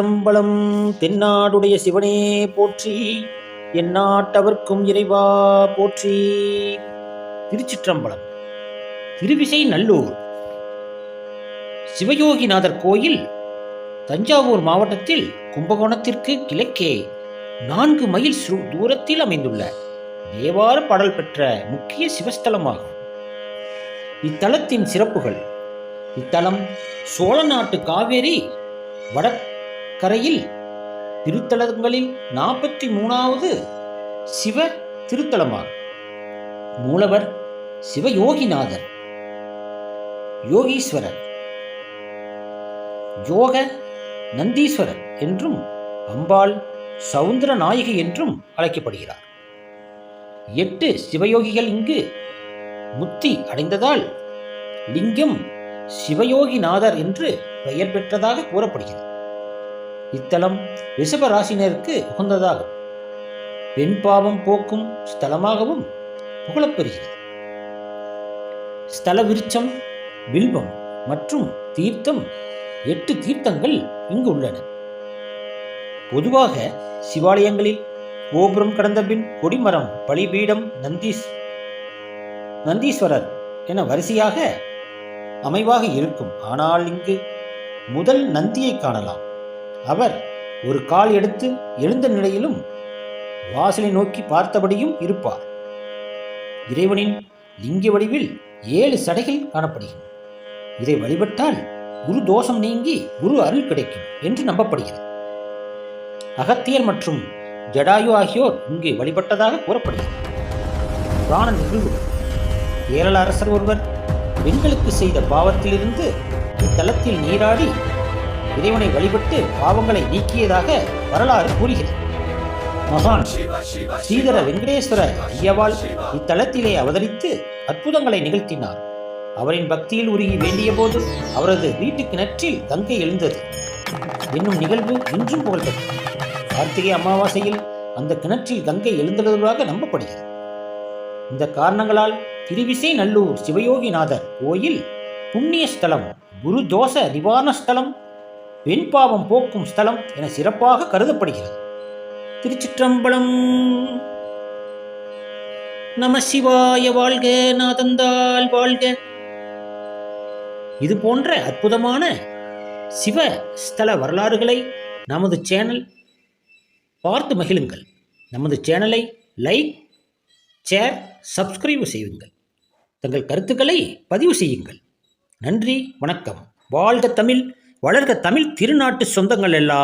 திருச்சிற்றம்பலம் தென்னாடுடைய சிவனே போற்றி. எந்நாட்டவர்க்கும் இறைவா போற்றி. திருச்சிற்றம்பலம் திருவிசை நல்லூர் சிவயோகிநாதர் கோயில் தஞ்சாவூர் மாவட்டத்தில் கும்பகோணத்திற்கு கிழக்கே நான்கு மைல் தூரத்தில் அமைந்துள்ள தேவார பாடல் பெற்ற முக்கிய சிவஸ்தலமாகும். இத்தலத்தின் சிறப்புகள் இத்தலம் சோழ நாட்டு காவேரி கரையில் திருத்தலங்களில் நாற்பத்தி மூணாவது சிவ திருத்தலமாகும் மூலவர் சிவயோகிநாதர். யோகீஸ்வரர். யோக நந்தீஸ்வரர் என்றும் அம்பாள் சவுந்தர நாயகி என்றும் அழைக்கப்படுகிறார். எட்டு சிவயோகிகள் இங்கு முத்தி அடைந்ததால் லிங்கம் சிவயோகிநாதர் என்று பெயர் பெற்றதாக கூறப்படுகிறது. இத்தலம் ரிஷப ராசினருக்கு உகந்ததாகும் பெண் பாவம் போக்கும் ஸ்தலமாகவும் புகழப்பெறுகிறது. ஸ்தல விருட்சம் பில்பம் மற்றும் தீர்த்தம் எட்டு தீர்த்தங்கள் இங்கு உள்ளன. பொதுவாக சிவாலயங்களில் கோபுரம் கடந்த பின் கொடிமரம் பலிபீடம் நந்தீஸ் நந்தீஸ்வரர் என வரிசையாக அமைவாக இருக்கும். ஆனால் இங்கு முதல் நந்தியை காணலாம். அவர் ஒரு கால் எடுத்து எழுந்த நிலையிலும் வாசலை நோக்கி பார்த்தபடியும் இருப்பார். இறைவனின் லிங்க வடிவில் ஏழு சடைகள் காணப்படுகின்றன. இதை வழிபட்டால் குரு தோஷம் நீங்கி குரு அருள் கிடைக்கும் என்று நம்பப்படுகிறது. அகத்தியர் மற்றும் ஜடாயு ஆகியோர் இங்கு வழிபட்டதாக கூறப்படுகிறது. புராண நிகழ்வு கேரள அரசர் ஒருவர் பெண்களுக்கு செய்த பாவத்திலிருந்து இத்தலத்தில் நீராடி இறைவனை வழிபட்டு பாவங்களை நீக்கியதாக வரலாறு கூறுகிறது. மகான் ஸ்ரீதர வெங்கடேஸ்வர ஐயவாள் இத்தலத்திலே அவதரித்து அற்புதங்களை நிகழ்த்தினார். அவரின் பக்தியில் உருகி வேண்டிய போது அவரது வீட்டு கிணற்றில் கங்கை எழுந்தது. என்னும் நிகழ்வு இன்றும் புகழ்பெற்றது. கார்த்திகை அமாவாசையில் அந்த கிணற்றில் கங்கை எழுந்துள்ளதாக நம்பப்படுகிறது. இந்த காரணங்களால் திருவிசை நல்லூர் சிவயோகிநாதர் கோயில் புண்ணிய ஸ்தலம் குரு தோஷ நிவாரண ஸ்தலம் பெண்பாவம் போக்கும் ஸ்தலம் என சிறப்பாக கருதப்படுகிறது. திருச்சிற்றம்பலம். நம சிவாய வாழ்க நாதந்தால் வாழ்க. இது போன்ற அற்புதமான சிவ ஸ்தல வரலாறுகளை நமது சேனல் பார்த்து மகிழுங்கள். நமது சேனலை லைக் ஷேர் சப்ஸ்கிரைப் செய்யுங்கள். தங்கள் கருத்துக்களை பதிவு செய்யுங்கள். நன்றி வணக்கம். வாழ்க தமிழ். வளர்க தமிழ் திருநாட்டு சொந்தங்கள் எல்லாம்